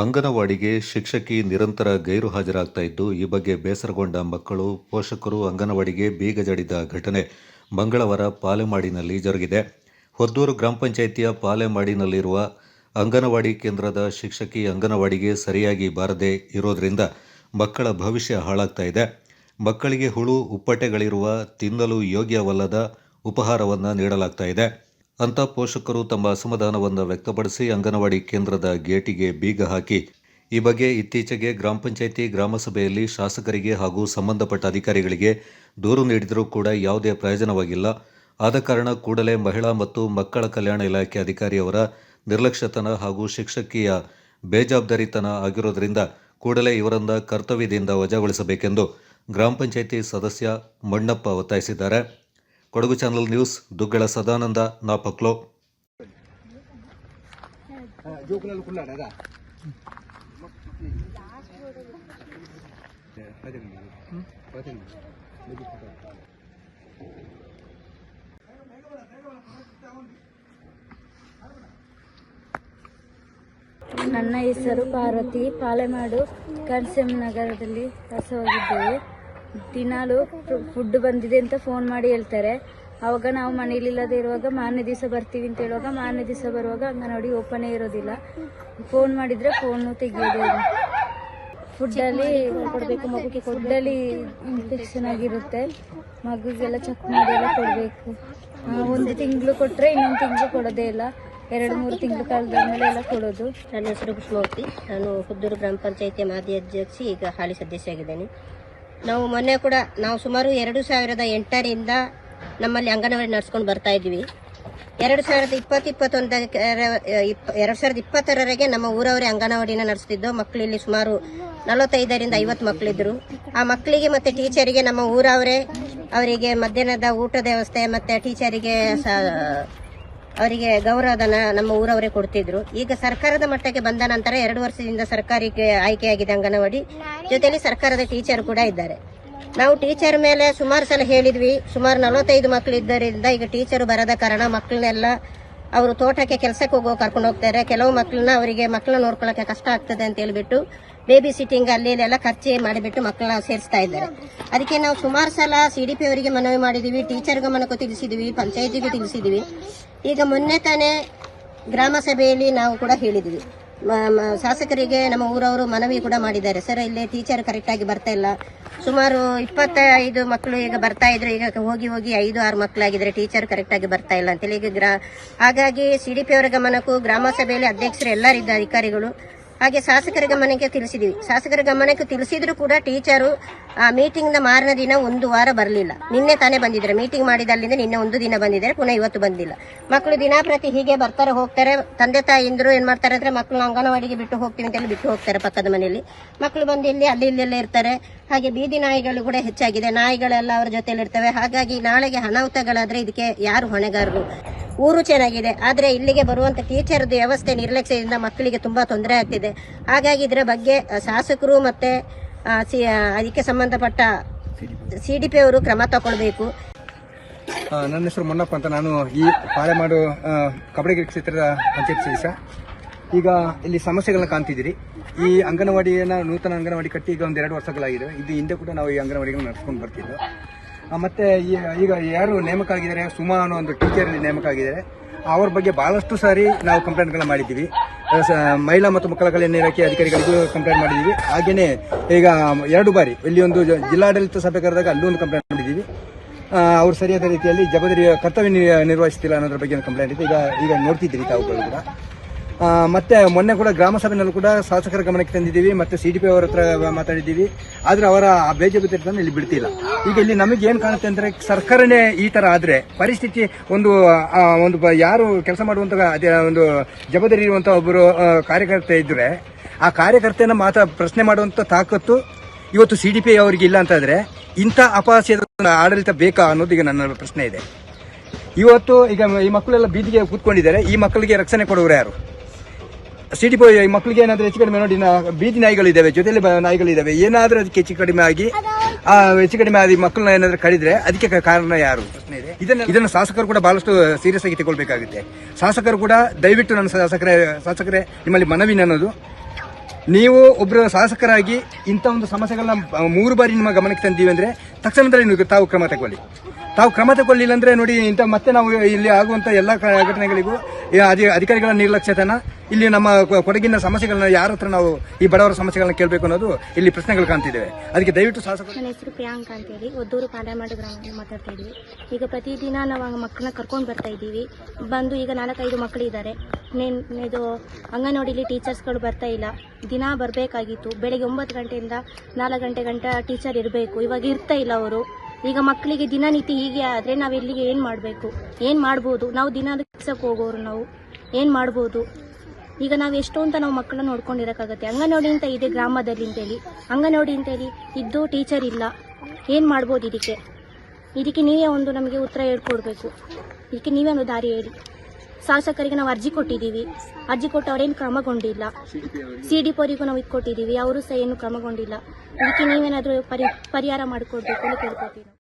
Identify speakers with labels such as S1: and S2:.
S1: ಅಂಗನವಾಡಿಗೆ ಶಿಕ್ಷಕಿ ನಿರಂತರ ಗೈರು ಹಾಜರಾಗ್ತಾ ಇದ್ದು, ಈ ಬಗ್ಗೆ ಬೇಸರಗೊಂಡ ಮಕ್ಕಳು, ಪೋಷಕರು ಅಂಗನವಾಡಿಗೆ ಬೀಗ ಜಡಿದ ಘಟನೆ ಮಂಗಳವಾರ ಪಾಲೆಮಾಡಿನಲ್ಲಿ ಜರುಗಿದೆ. ಹೊದ್ದೂರು ಗ್ರಾಮ ಪಂಚಾಯಿತಿಯ ಪಾಲೆಮಾಡಿನಲ್ಲಿರುವ ಅಂಗನವಾಡಿ ಕೇಂದ್ರದ ಶಿಕ್ಷಕಿ ಅಂಗನವಾಡಿಗೆ ಸರಿಯಾಗಿ ಬಾರದೇ ಇರೋದರಿಂದ ಮಕ್ಕಳ ಭವಿಷ್ಯ ಹಾಳಾಗ್ತಾ ಇದೆ. ಮಕ್ಕಳಿಗೆ ಹುಳು, ಉಪ್ಪಟೆಗಳಿರುವ ತಿನ್ನಲು ಯೋಗ್ಯವಲ್ಲದ ಉಪಹಾರವನ್ನು ನೀಡಲಾಗ್ತಾ ಇದೆ. ಅಂತ ಪೋಷಕರು ತಮ್ಮ ಅಸಮಾಧಾನವನ್ನು ವ್ಯಕ್ತಪಡಿಸಿ ಅಂಗನವಾಡಿ ಕೇಂದ್ರದ ಗೇಟಿಗೆ ಬೀಗ ಹಾಕಿ, ಈ ಬಗ್ಗೆ ಇತ್ತೀಚೆಗೆ ಗ್ರಾಮ ಪಂಚಾಯಿತಿ ಗ್ರಾಮಸಭೆಯಲ್ಲಿ ಶಾಸಕರಿಗೆ ಹಾಗೂ ಸಂಬಂಧಪಟ್ಟ ಅಧಿಕಾರಿಗಳಿಗೆ ದೂರು ನೀಡಿದರೂ ಕೂಡ ಯಾವುದೇ ಪ್ರಯೋಜನವಾಗಿಲ್ಲ. ಆದ ಕಾರಣ ಕೂಡಲೇ ಮಹಿಳಾ ಮತ್ತು ಮಕ್ಕಳ ಕಲ್ಯಾಣ ಇಲಾಖೆ ಅಧಿಕಾರಿಯವರ ನಿರ್ಲಕ್ಷ್ಯತನ ಹಾಗೂ ಶಿಕ್ಷಕಿಯ ಬೇಜವಾಬ್ದಾರಿತನ ಆಗಿರೋದರಿಂದ ಕೂಡಲೇ ಇವರನ್ನ ಕರ್ತವ್ಯದಿಂದ ವಜಾಗೊಳಿಸಬೇಕೆಂದು ಗ್ರಾಮ ಪಂಚಾಯಿತಿ ಸದಸ್ಯ ಮಣ್ಣಪ್ಪ ಒತ್ತಾಯಿಸಿದ್ದಾರೆ. Kodagu channel news Duggala Sadananda Napoklu.
S2: ನನ್ನ ಹೆಸರು ಪಾರ್ವತಿ. ಪಾಲೆಮಾಡು ಕನ್ಸೆಮ್ ನಗರದಲ್ಲಿ ವಾಸವಾಗಿದ್ದೇವೆ. ದಿನಾಲು ಫುಡ್ ಬಂದಿದೆ ಅಂತ ಫೋನ್ ಮಾಡಿ ಹೇಳ್ತಾರೆ. ಅವಾಗ ನಾವು ಮನೇಲಿಲ್ಲದೆ ಇರುವಾಗ ಮಾರನೇ ದಿವಸ ಬರ್ತೀವಿ ಅಂತ ಹೇಳುವಾಗ ಮಾರನೇ ದಿವಸ ಬರುವಾಗ ಅಂಗನವಾಡಿ ಓಪನೇ ಇರೋದಿಲ್ಲ. ಫೋನ್ ಮಾಡಿದ್ರೆ ಫೋನು ತೆಗಿಯೋದು ಫುಡ್ಡಲ್ಲಿ ಕೊಡಬೇಕು, ಮಗುಗೆ ಫುಡ್ಡಲ್ಲಿ ಇನ್ಫೆಕ್ಷನ್ ಆಗಿರುತ್ತೆ. ಮಗುಗೆಲ್ಲ ಚೆಕ್ ಮಾಡಿ ಎಲ್ಲ ಕೊಡಬೇಕು. ಒಂದು ತಿಂಗಳು ಕೊಟ್ಟರೆ ಇನ್ನೊಂದು ತಿಂಗಳು ಕೊಡೋದೇ ಇಲ್ಲ. ಎರಡು, ಮೂರು ತಿಂಗಳು ಕಳೆದಾದ್ಮೇಲೆ ಎಲ್ಲ ಕೊಡೋದು.
S3: ನನ್ನ ಹೆಸರು ಕೃಷ್ಣಮೂರ್ತಿ ನಾನು ಹುದ್ದೂರು ಗ್ರಾಮ ಪಂಚಾಯಿತಿಯ ಮಾಜಿ ಅಧ್ಯಕ್ಷಿ, ಈಗ ಹಾಲಿ ಸದಸ್ಯ ಆಗಿದ್ದೇನೆ ನಾವು ಮೊನ್ನೆ ಕೂಡ ನಾವು ಸುಮಾರು ಎರಡು ಸಾವಿರದ ಎಂಟರಿಂದ ನಮ್ಮಲ್ಲಿ ಅಂಗನವಾಡಿ ನಡೆಸ್ಕೊಂಡು ಬರ್ತಾ ಇದ್ವಿ ಎರಡು ಸಾವಿರದ ಇಪ್ಪತ್ತು ಇಪ್ಪತ್ತೊಂದಕ್ಕೆ ಎರಡು ಸಾವಿರದ ಇಪ್ಪತ್ತರವರೆಗೆ ನಮ್ಮ ಊರವರೇ ಅಂಗನವಾಡಿನ ನಡೆಸ್ತಿದ್ದು. ಮಕ್ಕಳಿಲ್ಲಿ ಸುಮಾರು ನಲವತ್ತೈದರಿಂದ ಐವತ್ತು ಮಕ್ಕಳಿದ್ರು ಆ ಮಕ್ಕಳಿಗೆ ಮತ್ತು ಟೀಚರಿಗೆ ನಮ್ಮ ಊರವರೇ ಅವರಿಗೆ ಮಧ್ಯಾಹ್ನದ ಊಟದ ವ್ಯವಸ್ಥೆ ಮತ್ತು ಟೀಚರಿಗೆ ಅವರಿಗೆ ಗೌರವಧನ ನಮ್ಮ ಊರವರೇ ಕೊಡ್ತಿದ್ರು. ಈಗ ಸರ್ಕಾರದ ಮಟ್ಟಕ್ಕೆ ಬಂದ ನಂತರ ಎರಡು ವರ್ಷದಿಂದ ಸರ್ಕಾರಕ್ಕೆ ಆಯ್ಕೆಯಾಗಿದೆ ಅಂಗನವಾಡಿ. ಜೊತೆಯಲ್ಲಿ ಸರ್ಕಾರದ ಟೀಚರ್ ಕೂಡ ಇದ್ದಾರೆ. ನಾವು ಟೀಚರ್ ಮೇಲೆ ಸುಮಾರು ಸಲ ಹೇಳಿದ್ವಿ. ಸುಮಾರು ನಲವತ್ತೈದು ಮಕ್ಕಳು ಇದ್ದರಿಂದ ಈಗ ಟೀಚರ್ ಬರದ ಕಾರಣ ಮಕ್ಕಳನ್ನೆಲ್ಲ ಅವರು ತೋಟಕ್ಕೆ ಕೆಲಸಕ್ಕೆ ಹೋಗೋ ಕರ್ಕೊಂಡು ಹೋಗ್ತಾರೆ. ಕೆಲವು ಮಕ್ಕಳನ್ನ ಅವರಿಗೆ ಮಕ್ಕಳನ್ನ ನೋಡ್ಕೊಳ್ಳೋಕೆ ಕಷ್ಟ ಆಗ್ತದೆ ಅಂತ ಹೇಳ್ಬಿಟ್ಟು ಬೇಬಿ ಸಿಟ್ಟಿಂಗ್ ಅಲ್ಲಿ ಇಲ್ಲೆಲ್ಲ ಎಲ್ಲ ಖರ್ಚು ಮಾಡಿಬಿಟ್ಟು ಮಕ್ಕಳನ್ನ ಸೇರಿಸ್ತಾ ಇದ್ದಾರೆ. ಅದಕ್ಕೆ ನಾವು ಸುಮಾರು ಸಲ ಸಿ ಡಿ ಪಿ ಅವರಿಗೆ ಮನವಿ ಮಾಡಿದೀವಿ ಟೀಚರ್ ಗಮನಕ್ಕೂ ತಿಳಿಸಿದ್ದೀವಿ ಪಂಚಾಯತಿಗೂ ತಿಳಿಸಿದ್ದೀವಿ ಈಗ ಮೊನ್ನೆ ತಾನೇ ಗ್ರಾಮ ಸಭೆಯಲ್ಲಿ ನಾವು ಕೂಡ ಮ- ಶಾಸಕರಿಗೆ ನಮ್ಮ ಊರವರು ಮನವಿ ಕೂಡ ಮಾಡಿದ್ದಾರೆ. ಸರ್, ಇಲ್ಲಿ ಟೀಚರ್ ಕರೆಕ್ಟಾಗಿ ಬರ್ತಾ ಇಲ್ಲ. ಸುಮಾರು ಇಪ್ಪತ್ತೈದು ಮಕ್ಕಳು ಈಗ ಬರ್ತಾ ಇದ್ರು. ಈಗ ಹೋಗಿ ಹೋಗಿ ಐದು, ಆರು ಮಕ್ಕಳಾಗಿದ್ರೆ ಟೀಚರ್ ಕರೆಕ್ಟಾಗಿ ಬರ್ತಾ ಇಲ್ಲ ಅಂತೇಳಿ ಈಗ ಗ್ರಾ ಹಾಗಾಗಿ ಸಿ ಡಿ ಪಿ ಅವರ ಗಮನಕ್ಕೂ ಗ್ರಾಮ ಸಭೆಯಲ್ಲಿ ಅಧ್ಯಕ್ಷರು ಎಲ್ಲರಿದ್ದ ಅಧಿಕಾರಿಗಳು. ಹಾಗೆ ಶಾಸಕರ ಗಮನಕ್ಕೆ ತಿಳಿಸಿದೀವಿ. ಶಾಸಕರ ಗಮನಕ್ಕೆ ತಿಳಿಸಿದ್ರು ಕೂಡ ಟೀಚರು, ಆ ಮೀಟಿಂಗ್ನ ಮಾರನ ದಿನ ಒಂದು ವಾರ ಬರಲಿಲ್ಲ. ನಿನ್ನೆ ತಾನೇ ಬಂದಿದ್ದಾರೆ ಮೀಟಿಂಗ್ ಮಾಡಿದ ಅಲ್ಲಿಂದ ನಿನ್ನೆ ಒಂದು ದಿನ ಬಂದಿದ್ದಾರೆ. ಪುನಃ ಇವತ್ತು ಬಂದಿಲ್ಲ. ಮಕ್ಕಳು ದಿನಾಪ್ರತಿ ಹೀಗೆ ಬರ್ತಾರೆ, ಹೋಗ್ತಾರೆ. ತಂದೆ ತಾಯಿಂದ್ರು ಏನ್ ಮಾಡ್ತಾರೆ ಅಂದ್ರೆ ಮಕ್ಕಳು ಅಂಗನವಾಡಿಗೆ ಬಿಟ್ಟು ಹೋಗ್ತೀವಿ ಅಂತೇಳಿ ಬಿಟ್ಟು ಹೋಗ್ತಾರೆ ಪಕ್ಕದ ಮನೆಯಲ್ಲಿ. ಮಕ್ಕಳು ಬಂದು ಇಲ್ಲಿ, ಅಲ್ಲಿ ಇಲ್ಲೆಲ್ಲ ಇರ್ತಾರೆ. ಹಾಗೆ ಬೀದಿ ನಾಯಿಗಳು ಕೂಡ ಹೆಚ್ಚಾಗಿದೆ. ನಾಯಿಗಳೆಲ್ಲ ಅವರ ಜೊತೆಲಿ ಇರ್ತವೆ. ಹಾಗಾಗಿ ನಾಳೆಗೆ ಅನಾಹುತಗಳಾದ್ರೆ ಇದಕ್ಕೆ ಯಾರು ಹೊಣೆಗಾರರು? ಊರು ಚೆನ್ನಾಗಿದೆ ಆದರೆ ಇಲ್ಲಿಗೆ ಬರುವಂತ ಟೀಚರ್ದು ವ್ಯವಸ್ಥೆ ನಿರ್ಲಕ್ಷ್ಯದಿಂದ ಮಕ್ಕಳಿಗೆ ತುಂಬಾ ತೊಂದರೆ ಆಗ್ತಿದೆ. ಹಾಗಾಗಿ ಇದರ ಬಗ್ಗೆ ಶಾಸಕರು ಮತ್ತೆ ಸಿ- ಅದಕ್ಕೆ ಸಂಬಂಧಪಟ್ಟ ಸಿ ಡಿ ಪಿ ಅವರು ಕ್ರಮ ತಗೊಳ್ಬೇಕು.
S4: ನನ್ನ ಹೆಸರು ಮೊನ್ನಪ್ಪ ಅಂತ ನಾನು ಈ ಪಾಳೆಮಾಡು ಕಬಡ್ಡಿ ಕಬಡಗಿ ಕ್ಷೇತ್ರದ ಪಂಚಾಯತ್ ಸದಸ್ಯ. ಈಗ ಇಲ್ಲಿ ಸಮಸ್ಯೆಗಳನ್ನ ಕಾಣ್ತಿದ್ದೀರಿ. ಈ ಅಂಗನವಾಡಿಯನ್ನು ನೂತನ ಅಂಗನವಾಡಿ ಕಟ್ಟಿ ಈಗ ಒಂದು ಎರಡು ವರ್ಷಗಳಾಗಿದೆ. ಇದು ಹಿಂದೆ ಕೂಡ ನಾವು ಈ ಅಂಗನವಾಡಿಗಳನ್ನ ನಡೆಸ್ಕೊಂಡು ಬರ್ತಿದ್ವು ಆ, ಮತ್ತೆ ಈಗ ಯಾರು ನೇಮಕ ಆಗಿದ್ದಾರೆ ಸುಮಾ ಅನ್ನೋ ಒಂದು ಟೀಚರ್ ನೇಮಕ ಆಗಿದ್ದಾರೆ ಅವ್ರ ಬಗ್ಗೆ ಬಹಳಷ್ಟು ಸಾರಿ ನಾವು ಕಂಪ್ಲೇಂಟ್ಗಳನ್ನ ಮಾಡಿದ್ದೀವಿ. ಮಹಿಳಾ ಮತ್ತು ಮಕ್ಕಳ ಕಲ್ಯಾಣ ಇಲಾಖೆ ಅಧಿಕಾರಿಗಳಿಗೂ ಕಂಪ್ಲೇಂಟ್ ಮಾಡಿದ್ದೀವಿ. ಹಾಗೆಯೇ ಈಗ ಎರಡು ಬಾರಿ, ಇಲ್ಲಿ ಒಂದು ಜಿಲ್ಲಾಡಳಿತ ಸಭೆ ಕರೆದಾಗ ಅಲ್ಲೂ ಒಂದು ಕಂಪ್ಲೇಂಟ್ ಮಾಡಿದ್ದೀವಿ. ಅವ್ರು ಸರಿಯಾದ ರೀತಿಯಲ್ಲಿ ಜವಾಬ್ದಾರಿ ಕರ್ತವ್ಯ ನಿರ್ವಹಿಸ್ತಿಲ್ಲ ಅನ್ನೋದ್ರ ಬಗ್ಗೆ ಒಂದು ಕಂಪ್ಲೇಂಟ್ ಇದೆ. ಈಗ ಈಗ ನೋಡ್ತಿದ್ದೀರಿ ತಾವುಗಳು ಕೂಡ. ಮತ್ತೆ ಮೊನ್ನೆ ಕೂಡ ಗ್ರಾಮ ಸಭೆನಲ್ಲೂ ಕೂಡ ಶಾಸಕರ ಗಮನಕ್ಕೆ ತಂದಿದ್ದೀವಿ, ಮತ್ತೆ ಸಿ ಡಿ ಪಿ ಅವರ ಹತ್ರ ಮಾತಾಡಿದ್ದೀವಿ. ಆದ್ರೆ ಅವರ ಆ ಬೇಜವಾಬ್ದಾರಿತನ ಇಲ್ಲಿ ಬಿಡ್ತಿಲ್ಲ. ಈಗ ಇಲ್ಲಿ ನಮಗೆ ಏನು ಕಾಣುತ್ತೆ ಅಂದ್ರೆ ಸರ್ಕಾರನೇ ಈ ತರ ಆದ್ರೆ ಪರಿಸ್ಥಿತಿ ಒಂದು ಒಂದು ಯಾರು ಕೆಲಸ ಮಾಡುವಂತ ಅದೇ ಒಂದು ಜವಾಬ್ದಾರಿ ಇರುವಂತ ಒಬ್ಬರು ಕಾರ್ಯಕರ್ತ ಇದ್ರೆ ಆ ಕಾರ್ಯಕರ್ತನ ಮಾತ್ರ ಪ್ರಶ್ನೆ ಮಾಡುವಂತ ತಾಕತ್ತು ಇವತ್ತು ಸಿ ಡಿ ಪಿ ಅವರಿಗೆ ಇಲ್ಲ ಅಂತಾದರೆ ಇಂಥ ಅಪಹಾಸ್ಯದ ಆಡಳಿತ ಬೇಕಾ ಅನ್ನೋದು ಈಗ ನನ್ನ ಪ್ರಶ್ನೆ ಇದೆ. ಇವತ್ತು ಈಗ ಈ ಮಕ್ಕಳೆಲ್ಲ ಬೀದಿಗೆ ಕೂತ್ಕೊಂಡಿದ್ದಾರೆ. ಈ ಮಕ್ಕಳಿಗೆ ರಕ್ಷಣೆ ಕೊಡುವರು ಯಾರು? ಸಿ ಬಾಯ್ ಮಕ್ಕಳಿಗೆ ಏನಾದ್ರೂ ಹೆಚ್ಚು ಕಡಿಮೆ ನೋಡಿ ಬೀದಿ ನಾಯಿಗಳಿದ್ದಾವೆ ಜೊತೆಲಿ ನಾಯಿಗಳಿದ್ದಾವೆ ಏನಾದ್ರೂ ಅದಕ್ಕೆ ಹೆಚ್ಚು ಕಡಿಮೆ ಆಗಿ ಆ ಹೆಚ್ಚು ಕಡಿಮೆ ಆಗಿ ಮಕ್ಕಳನ್ನ ಏನಾದ್ರೂ ಕಡಿದ್ರೆ ಅದಕ್ಕೆ ಕಾರಣ ಯಾರು? ಇದನ್ನ ಇದನ್ನು ಶಾಸಕರು ಕೂಡ ಬಹಳಷ್ಟು ಸೀರಿಯಸ್ ಆಗಿ ತಗೊಳ್ಬೇಕಾಗುತ್ತೆ ಶಾಸಕರು ಕೂಡ ದಯವಿಟ್ಟು ನನ್ನ ಶಾಸಕರೇ ಶಾಸಕರೇ ನಿಮ್ಮಲ್ಲಿ ಮನವಿ ಅನ್ನೋದು. ನೀವು ಒಬ್ಬರು ಶಾಸಕರಾಗಿ ಇಂಥ ಒಂದು ಸಮಸ್ಯೆಗಳನ್ನ ಮೂರು ಬಾರಿ ನಿಮ್ಮ ಗಮನಕ್ಕೆ ತಂದೀವಿ ಅಂದ್ರೆ ತಕ್ಷಣದಲ್ಲಿ ನೀವು ತಾವು ಕ್ರಮ ತಗೊಳ್ಳಿ ತಾವು ಕ್ರಮ ತಗೊಳ್ಳಿಲ್ಲ ಅಂದ್ರೆ ನೋಡಿ, ಇಂಥ ಮತ್ತೆ ನಾವು ಇಲ್ಲಿ ಆಗುವಂತ ಎಲ್ಲ ಘಟನೆಗಳಿಗೂ ಅಧಿಕಾರಿಗಳ ನಿರ್ಲಕ್ಷ್ಯತನ, ಇಲ್ಲಿ ನಮ್ಮ ಕೊಡಗಿನ ಸಮಸ್ಯೆಗಳನ್ನ ಯಾರ ಹತ್ರ ನಾವು ಈ ಬಡವರ ಸಮಸ್ಯೆಗಳನ್ನ ಕೇಳಬೇಕು ಅನ್ನೋದು ಇಲ್ಲಿ ಪ್ರಶ್ನೆಗಳು ಕಾಣ್ತಿದ್ದೇವೆ. ಅದಕ್ಕೆ ದಯವಿಟ್ಟು ಶಾಸಕ
S5: ನನ್ನ ಹೆಸರು ಪ್ರಿಯಾಂಕ ಅಂತೇಳಿ ಒದ್ದೂರು ಪಾಲೆಮಾಡು ಗ್ರಾಮದಲ್ಲಿ ಮಾತಾಡ್ತಾ ಇದ್ದೀವಿ. ಈಗ ಪ್ರತಿದಿನ ನಾವು ಮಕ್ಕಳನ್ನ ಕರ್ಕೊಂಡು ಬರ್ತಾ ಇದ್ದೀವಿ. ಬಂದು ಈಗ ನಾಲ್ಕೈದು ಮಕ್ಕಳಿದ್ದಾರೆ. ನೇನ್ ಇದು ಅಂಗನವಾಡಿಲಿ ಟೀಚರ್ಸ್ಗಳು ಬರ್ತಾ ಇಲ್ಲ. ದಿನ ಬರಬೇಕಾಗಿತ್ತು. ಬೆಳಗ್ಗೆ ಒಂಬತ್ತು ಗಂಟೆಯಿಂದ ನಾಲ್ಕು ಗಂಟೆ ಗಂಟ ಟೀಚರ್ ಇರಬೇಕು. ಇವಾಗ ಇರ್ತಾ ಇಲ್ಲ. ಅವರು. ಈಗ ಮಕ್ಕಳಿಗೆ ದಿನನಿತ್ಯ ಹೀಗೆ ಆದ್ರೆ ನಾವು ಎಲ್ಲಿಗೆ ಏನು ಮಾಡಬೇಕು? ಏನು ಮಾಡ್ಬೋದು? ನಾವು ದಿನ ಕೆಲಸಕ್ಕೆ ಹೋಗೋರು ನಾವು. ಏನು ಮಾಡ್ಬೋದು? ಈಗ ನಾವು ಎಷ್ಟು ಅಂತ ನಾವು ಮಕ್ಕಳನ್ನ ನೋಡ್ಕೊಂಡಿರೋಕ್ಕಾಗತ್ತೆ. ಅಂಗನವಾಡಿ ಅಂತ ಇದೆ ಗ್ರಾಮದಲ್ಲಿ ಅಂತೇಳಿ ಅಂಗನವಾಡಿ ಅಂತೇಳಿ ಇದ್ದು ಟೀಚರ್ ಇಲ್ಲ. ಏನು ಮಾಡ್ಬೋದು ಇದಕ್ಕೆ? ಇದಕ್ಕೆ ನೀವೇ ಒಂದು ನಮಗೆ ಉತ್ತರ ಹೇಳ್ಕೊಡ್ಬೇಕು. ಇದಕ್ಕೆ ನೀವೇ ಒಂದು ದಾರಿ ಹೇಳಿ. ಶಾಸಕರಿಗೆ ನಾವು ಅರ್ಜಿ ಕೊಟ್ಟಿದ್ದೀವಿ. ಅರ್ಜಿ ಕೊಟ್ಟು ಅವರೇನು ಕ್ರಮಗೊಂಡಿಲ್ಲ. ಸಿ ಡಿ ಪೋರಿಗೂ ನಾವು ಇದು ಕೊಟ್ಟಿದ್ದೀವಿ ಅವರು ಸಹ ಏನು ಕ್ರಮಗೊಂಡಿಲ್ಲ. ಇದಕ್ಕೆ ನೀವೇನಾದರೂ ಪರಿ, ಪರಿಹಾರ ಮಾಡಿಕೊಡ್ಬೇಕು ಅಂತ ಕೇಳ್ಕೊತೀವಿ